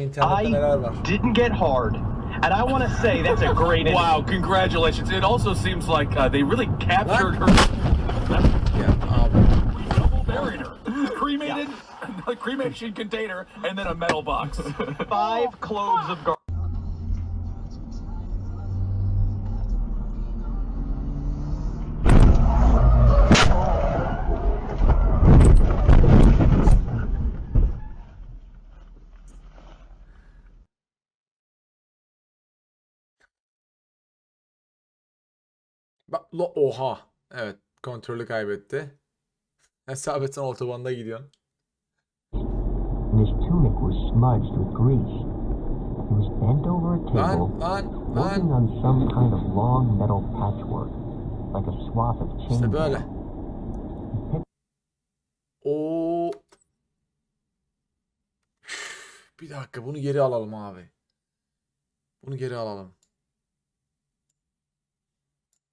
internette neler var. I didn't get hard. And I want to say that's a great Wow, congratulations. It also seems like uh, they really captured her. Ya abi. Double buried her. Cremated, a cremation container, and then a metal box. five cloves of garlic. Bak lo oha. Evet kontrolü kaybetti. Hesabetsen otobanda gidiyorsun. his tunic was smudged with grease. He was bent over a table, Lan lan working lan. on some kind of long metal patchwork, like a swath of chain. İşte böyle. Üf, Bir dakika bunu geri alalım abi. Bunu geri alalım.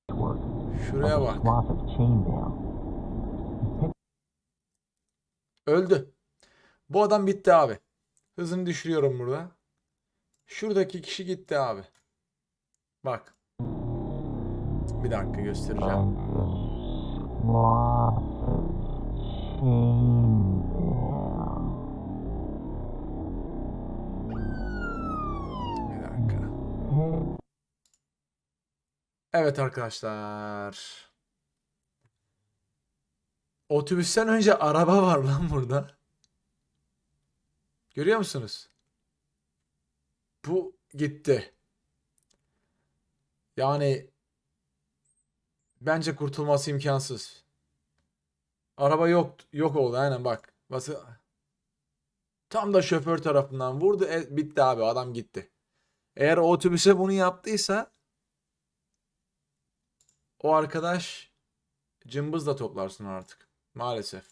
patchwork, like Şuraya bak. Öldü. Bu adam bitti abi. Hızını düşürüyorum burada. Şuradaki kişi gitti abi. Bak. Bir dakika göstereceğim. Bir dakika. Evet arkadaşlar. Otobüsten önce araba var lan burada. Görüyor musunuz? Bu gitti. Yani bence kurtulması imkansız. Araba yok yok oldu aynen bak. Bası tam da şoför tarafından vurdu. E, bitti abi adam gitti. Eğer otobüse bunu yaptıysa o arkadaş cımbızla toplarsın artık. Maalesef.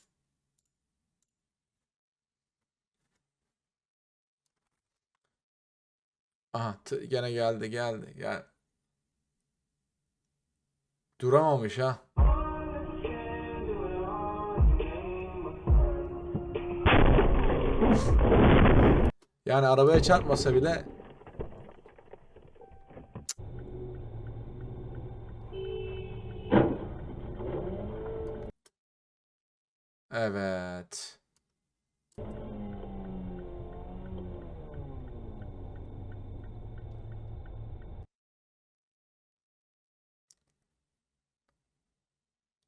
Aha gene geldi geldi gel. Duramamış ha. Yani arabaya çarpmasa bile Evet.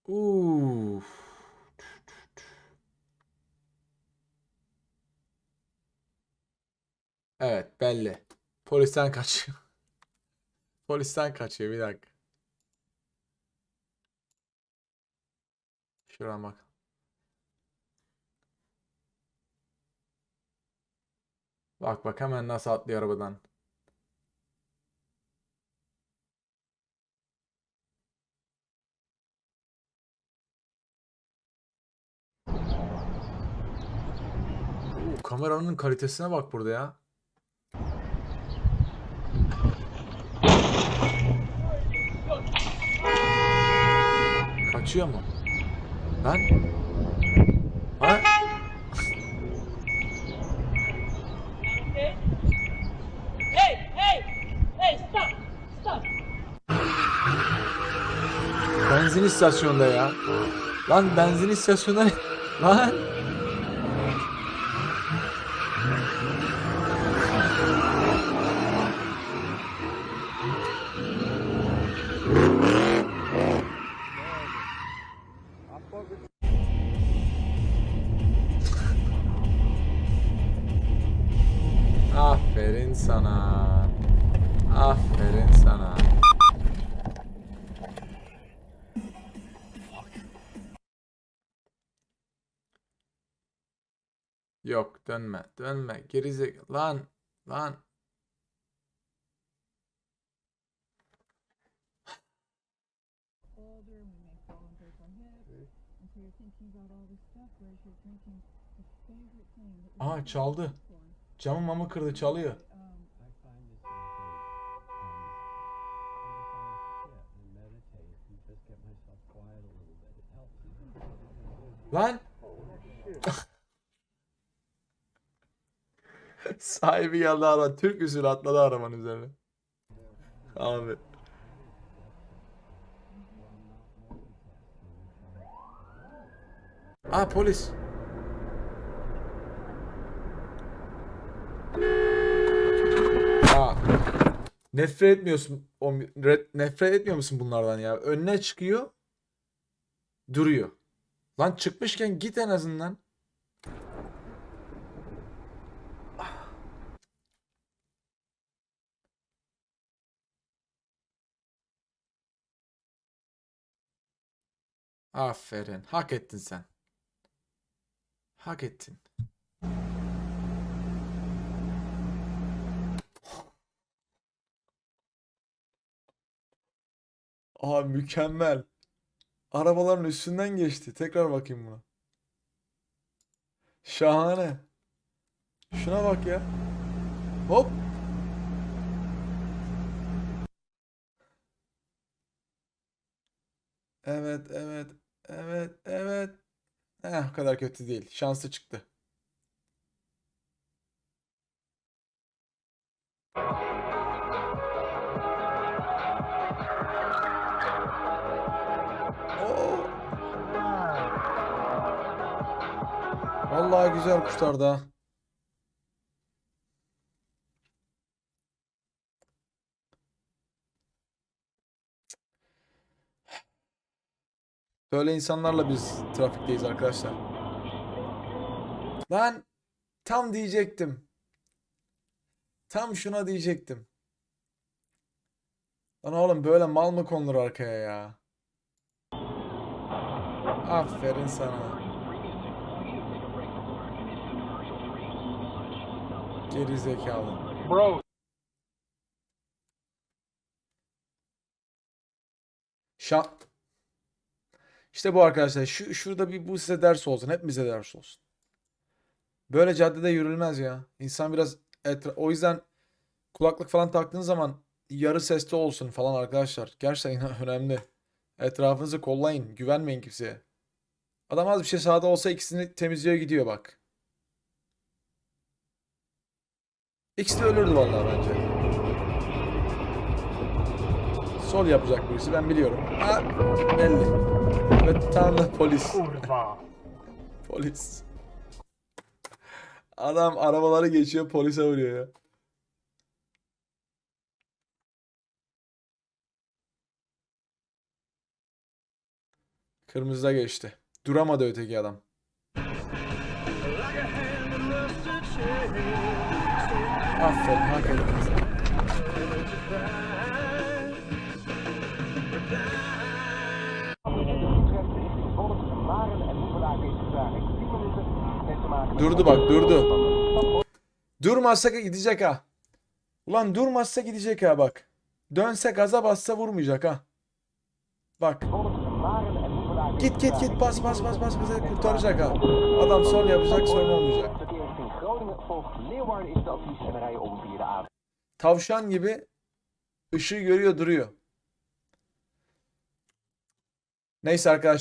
Uuu. Evet belli. Polisten kaçıyor. Polisten kaçıyor bir dakika. Şuradan bak. Bak bak hemen nasıl atlıyor arabadan. Kameranın kalitesine bak burada ya. Kaçıyor mu? Lan? Benzin istasyonunda ya. Lan benzin istasyonunda ne? Lan. Aferin sana. Aferin sana. Drinking the favorite thing that we Aa çaldı. Camı mamı kırdı çalıyor. um, Sahibi geldi araba. Türk usulü atladı arabanın üzerine. Abi. Aa polis. Aa. Nefret etmiyorsun. O, re- nefret etmiyor musun bunlardan ya? Önüne çıkıyor. Duruyor. Lan çıkmışken git en azından. Aferin. Hak ettin sen. Hak ettin. Aa mükemmel. Arabaların üstünden geçti. Tekrar bakayım buna. Şahane. Şuna bak ya. Hop. Evet, evet, evet, evet. Eh, o kadar kötü değil. Şanslı çıktı. Oo. Vallahi güzel kuşlar da. Böyle insanlarla biz trafikteyiz arkadaşlar. Lan tam diyecektim. Tam şuna diyecektim. Lan oğlum böyle mal mı konulur arkaya ya? Aferin sana. Geri zekalı. Bro, Şa İşte bu arkadaşlar. Şu şurada bir bu size ders olsun. Hepimize ders olsun. Böyle caddede yürülmez ya. İnsan biraz etra- o yüzden kulaklık falan taktığın zaman yarı sesli olsun falan arkadaşlar. Gerçekten önemli. Etrafınızı kollayın. Güvenmeyin kimseye. Adam az bir şey sağda olsa ikisini temizliyor gidiyor bak. İkisi de ölürdü vallahi bence. Sol yapacak birisi ben biliyorum. Ha, belli. Ve tam da polis. Polis. Adam arabaları geçiyor polise vuruyor ya. Kırmızıda geçti. Duramadı öteki adam. Aferin hak ettin Durdu bak durdu. Durmazsa gidecek ha. Ulan durmazsa gidecek ha bak. Dönse gaza bassa vurmayacak ha. Bak. Git git git bas bas bas bas bize kurtaracak ha. Adam sol yapacak sorun olmayacak. Tavşan gibi ışığı görüyor duruyor. Neyse arkadaşlar.